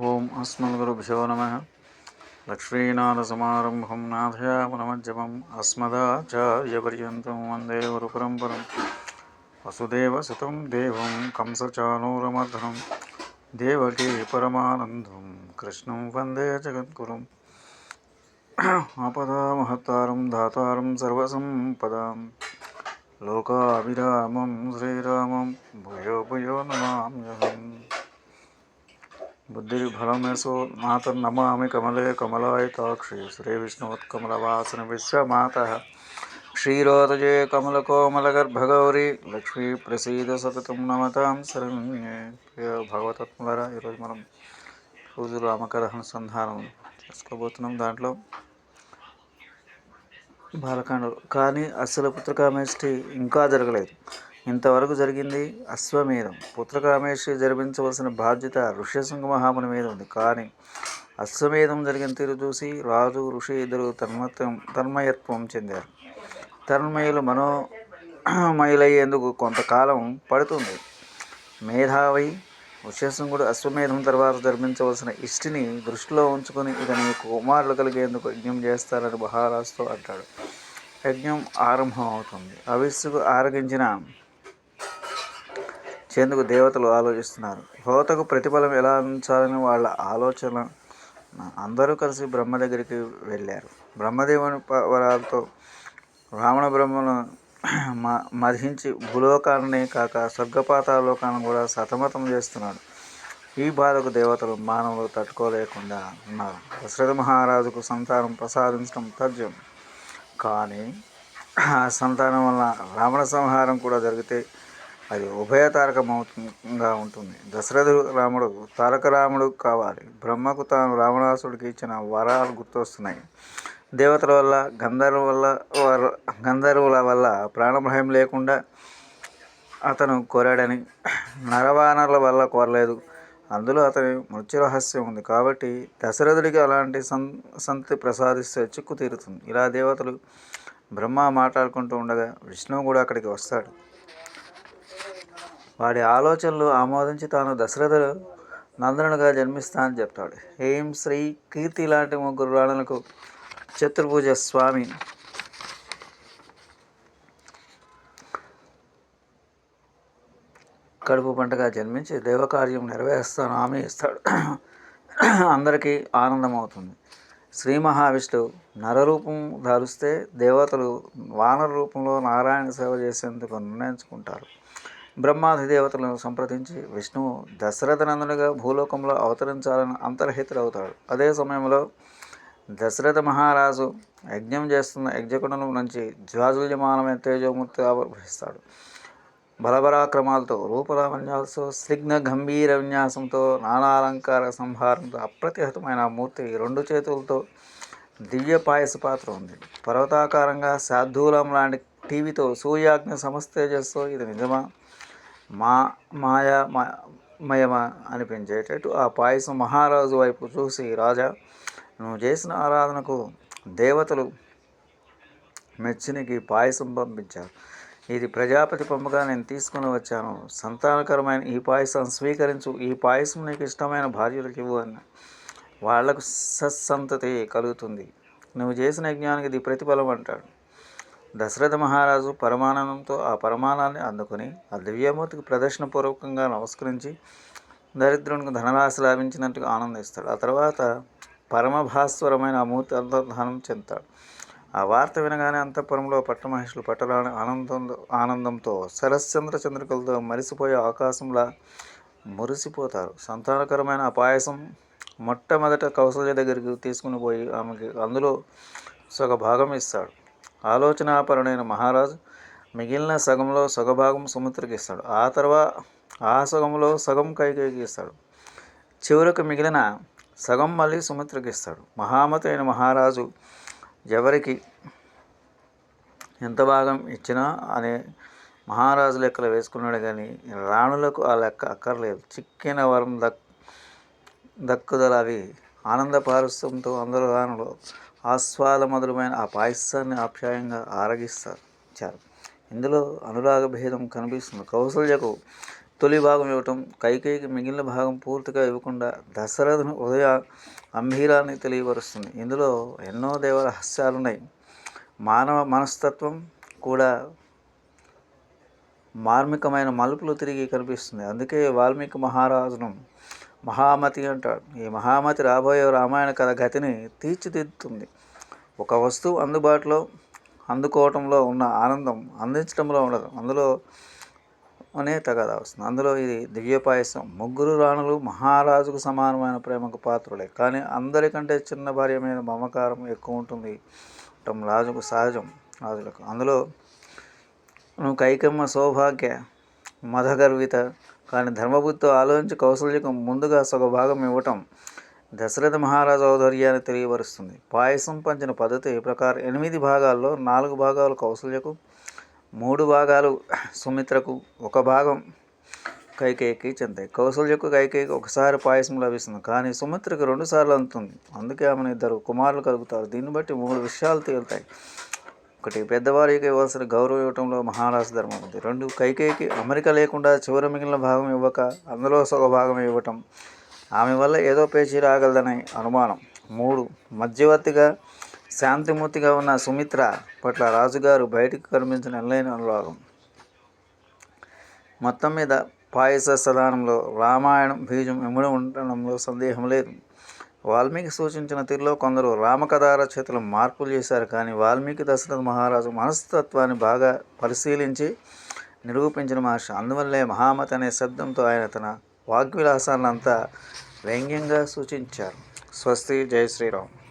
ఓం అస్మద్గురుభ్యో నమ. లక్ష్మీనాథసమారంభం నాథయామనమజ్జమం అస్మదాచార్యపర్యంతం వందే గురుపరంపరం. వసుదేవసుతం దేవం కంసచానూరమర్ధనం దేవకీ పరమానందం. కృష్ణం వందే జగద్గురుం. ఆపదామహత్తారం దాతారం సర్వసంపదాం. లోకాభిరామం శ్రీ ఫలమేసు మాతర్ నమామి కమలే కమలాయతాక్షి శ్రీవిష్ణువత్కమలవాసన విశ్వమాత క్షీరోదజే కమలకోమలగర్భగౌరి లక్ష్మీ ప్రసీద సతతం నమతాం శరణ్యే ప్రియ ఈరోజు మనం పూజ రామకథ అనుసంధానం చేసుకోబోతున్నాం దాంట్లో. బాలకాండలు కానీ అసలు పుత్రకామేష్టి ఇంకా జరగలేదు. ఇంతవరకు జరిగింది అశ్వమేధం. పుత్రకామేశ్వరి జరిపించవలసిన బాధ్యత ఋష్యశృంగ మహాముని మీద ఉంది. కానీ అశ్వమేధం జరిగిన తీరు చూసి రాజు ఋషి ఇద్దరు తన్మత్వం తన్మయత్వం చెందారు. తన్మయులు మనోమయులయ్యేందుకు కొంతకాలం పడుతుంది. మేధావి ఋష్యశృంగుడు అశ్వమేధం తర్వాత జరిపించవలసిన ఇష్టిని దృష్టిలో ఉంచుకొని ఇతని కుమారులు కలిగేందుకు యజ్ఞం చేస్తారని మహారాజుతో అంటాడు. యజ్ఞం ఆరంభం అవుతుంది అవిస్సుకు ఆరగించిన చేందుకు దేవతలు ఆలోచిస్తున్నారు. హోతకు ప్రతిఫలం ఎలా అందించాలని వాళ్ళ ఆలోచన అందరూ కలిసి బ్రహ్మ దగ్గరికి వెళ్ళారు. బ్రహ్మదేవుని వరాలతో రావణ బ్రహ్మను మ మధించి భూలోకాన్ని కాక స్వర్గపాతాలోకాన్ని కూడా సతమతం చేస్తున్నాడు. ఈ బాధకు దేవతలు మానవులు తట్టుకోలేకుండా ఉన్నారు. దశరథ మహారాజుకు సంతానం ప్రసాదించడం తథ్యం. కానీ ఆ సంతానం వల్ల రావణ సంహారం కూడా జరిగితే అది ఉభయతారకమవుతుంగా ఉంటుంది. దశరథుడు రాముడు తారక రాముడు కావాలి. బ్రహ్మకు తాను రావణాసుడికి ఇచ్చిన వరాలు గుర్తొస్తున్నాయి. దేవతల వల్ల గంధర్వ వల్ల గంధర్వుల వల్ల ప్రాణభయం లేకుండా అతను కోరాడని నరవానరుల వల్ల కోరలేదు. అందులో అతని మృత్యు రహస్యం ఉంది కాబట్టి దశరథుడికి అలాంటి సం సంతతి ప్రసాదిస్తే చిక్కు తీరుతుంది ఇలా దేవతలు బ్రహ్మ మాట్లాడుకుంటూ ఉండగా విష్ణువు కూడా అక్కడికి వస్తాడు. వాడి ఆలోచనలు ఆమోదించి తాను దశరథుడు నందనుడుగా జన్మిస్తా అని చెప్తాడు. ఏం శ్రీ కీర్తి లాంటి ముగ్గురు రాణులకు చతుర్భుజ స్వామి. కడుపు పంటగా జన్మించి దేవకార్యం నెరవేరుస్తాను హామీ ఇస్తాడు. అందరికీ ఆనందం అవుతుంది శ్రీ మహావిష్ణువు నరరూపం ధరిస్తే దేవతలు వానర రూపంలో నారాయణ సేవ చేసేందుకు నిర్ణయించుకుంటారు. బ్రహ్మాది దేవతలను సంప్రదించి విష్ణువు దశరథనందునిగా భూలోకంలో అవతరించాలని అంతర్హితుడవుతాడు. అదే సమయంలో దశరథ మహారాజు యజ్ఞం చేస్తున్న యజ్ఞకుండం నుంచి జ్వాజుల్యమానమైన తేజోమూర్తి ఆవిర్భవిస్తాడు. బలబరాక్రమాలతో రూపలావణ్యాలతో స్నిగ్న గంభీర విన్యాసంతో నానా అలంకార సంహారంతో అప్రతిహతమైన మూర్తి రెండు చేతులతో దివ్య పాయస పాత్ర ఉంది. పర్వతాకారంగా సాధూలం లాంటి టీవీతో సూర్యాగ్ని సమస్తేజస్తో ఇది నిజమా? మా మాయా మయమా అనిపించేటట్టు ఆ పాయసం మహారాజు వైపు చూసి రాజా నువ్వు చేసిన ఆరాధనకు దేవతలు మెచ్చినికి పాయసం పంపించారు. ఇది ప్రజాపతి పంపగా నేను తీసుకుని వచ్చాను. సంతానకరమైన ఈ పాయసం స్వీకరించు. ఈ పాయసం నీకు ఇష్టమైన భార్యలకు ఇవ్వు అన్న. వాళ్ళకు సత్సంతతి కలుగుతుంది. నువ్వు చేసిన యజ్ఞానికి ఇది ప్రతిఫలం అంటాడు. దశరథ మహారాజు పరమానందంతో ఆ పరమానాన్ని అందుకుని ఆ దివ్యమూర్తికి ప్రదర్శనపూర్వకంగా నమస్కరించి దరిద్రునికి ధనరాశి లాభించినట్టుగా ఆనందిస్తాడు. ఆ తర్వాత పరమభాస్వరమైన ఆ మూర్తి అంతర్ధానం చెందుతాడు. ఆ వార్త వినగానే అంతఃపురంలో పట్టమహేషులు పట్టరాని ఆనందంతో ఆనందంతో శరశ్చంద్ర చంద్రికలతో మరిసిపోయే ఆకాశంలా మురిసిపోతారు. సంతానకరమైన ఆ పాయసం మొట్టమొదట కౌసల్య దగ్గరికి తీసుకుని పోయి ఆమెకి అందులో సగ భాగం ఇస్తాడు. ఆలోచనాపరుడైన మహారాజు మిగిలిన సగంలో సగభాగం సుమిత్రకి ఇస్తాడు ఆ తర్వాత ఆ సగంలో సగం కైకేయికి ఇస్తాడు చివరకు మిగిలిన సగం మళ్ళీ సుమిత్రకి ఇస్తాడు మహామతి అయిన మహారాజు ఎవరికి ఎంత భాగం ఇచ్చినా అనే మహారాజు లెక్కలు వేసుకున్నాడు కానీ రాణులకు ఆ లెక్క అక్కర్లేదు. చిక్కిన వరం దక్ దక్కుదల అవి ఆనంద పారుస్యంతో అందరూ రాణులు ఆస్వాద మధురమైన ఆ పాయసాన్ని ఆప్యాయంగా ఆరగిస్తారు. ఇచ్చారు ఇందులో అనురాగ భేదం కనిపిస్తుంది. కౌసల్యకు తొలి భాగం ఇవ్వటం కైకేయికి మిగిలిన భాగం పూర్తిగా ఇవ్వకుండా దశరథను ఉదయ అంభీరాన్ని తెలియపరుస్తుంది. ఇందులో ఎన్నో దేవ రహస్యాలున్నాయి మానవ మనస్తత్వం కూడా మార్మికమైన మలుపులు తిరిగి కనిపిస్తుంది. అందుకే వాల్మీకి మహారాజును మహామతి అంటాడు. ఈ మహామతి రాబోయే రామాయణ కథ గతిని తీర్చిదిద్దుతుంది. ఒక వస్తువు అందుబాటులో అందుకోవటంలో ఉన్న ఆనందం అందించడంలో ఉండదు. అందులో అనే తగదా వస్తుంది. అందులో ఇది దివ్యపాయసం. ముగ్గురు రాణులు మహారాజుకు సమానమైన ప్రేమకు పాత్రులే. కానీ అందరికంటే చిన్న భార్య మీద మమకారం ఎక్కువ ఉంటుంది. రాజుకు సహజం. రాజులకు అందులో నువ్వు కైకమ్మ సౌభాగ్య మధగర్విత కానీ ధర్మబుద్ధితో ఆలోచించి కౌశల్యకు ముందుగా సగభాగం ఇవ్వటం దశరథ మహారాజు ఔదర్యాన్ని తెలియపరుస్తుంది. పాయసం పంచిన పద్ధతి ప్రకారం ఎనిమిది భాగాల్లో నాలుగు భాగాలు కౌశల్యకు మూడు భాగాలు సుమిత్రకు ఒక భాగం కైకేయికి చెందాయి. కౌశల్యకు కైకేయికి ఒకసారి పాయసం లభిస్తుంది కానీ సుమిత్రకు రెండు సార్లు అందుతుంది. అందుకే ఆమెను ఇద్దరు కుమారులు కలుగుతారు దీన్ని బట్టి మూడు విషయాలు తేలుతాయి. ఒకటి పెద్దవారికి ఇవ్వాల్సిన గౌరవం ఇవ్వటంలో మహారాజు ధర్మం ఉంది. రెండు కైకేయికి అమెరికా లేకుండా చివరి మిగిలిన భాగం ఇవ్వక అందులో సగ భాగం ఇవ్వటం. ఆమె వల్ల ఏదో పేచీ రాగలదనే అనుమానం. మూడు మధ్యవర్తిగా శాంతిమూర్తిగా ఉన్న సుమిత్ర పట్ల రాజుగారు బయటకు కనిపించిన ఎనలేని అనురాగం. మొత్తం మీద పాయస సదానంలో రామాయణం బీజం ఇమ్మడి ఉండడంలో సందేహం లేదు. వాల్మీకి సూచించిన తీరులో కొందరు రామకథా రచయితలు మార్పులు చేశారు. కానీ వాల్మీకి దశరథ మహారాజు మనస్తత్వాన్ని బాగా పరిశీలించి నిరూపించిన మహర్షి అందువల్లే మహామతి అనే శబ్దంతో ఆయన తన వాగ్విలాసాన్నంతా వ్యంగ్యంగా సూచించారు. స్వస్తి జై శ్రీరామ్.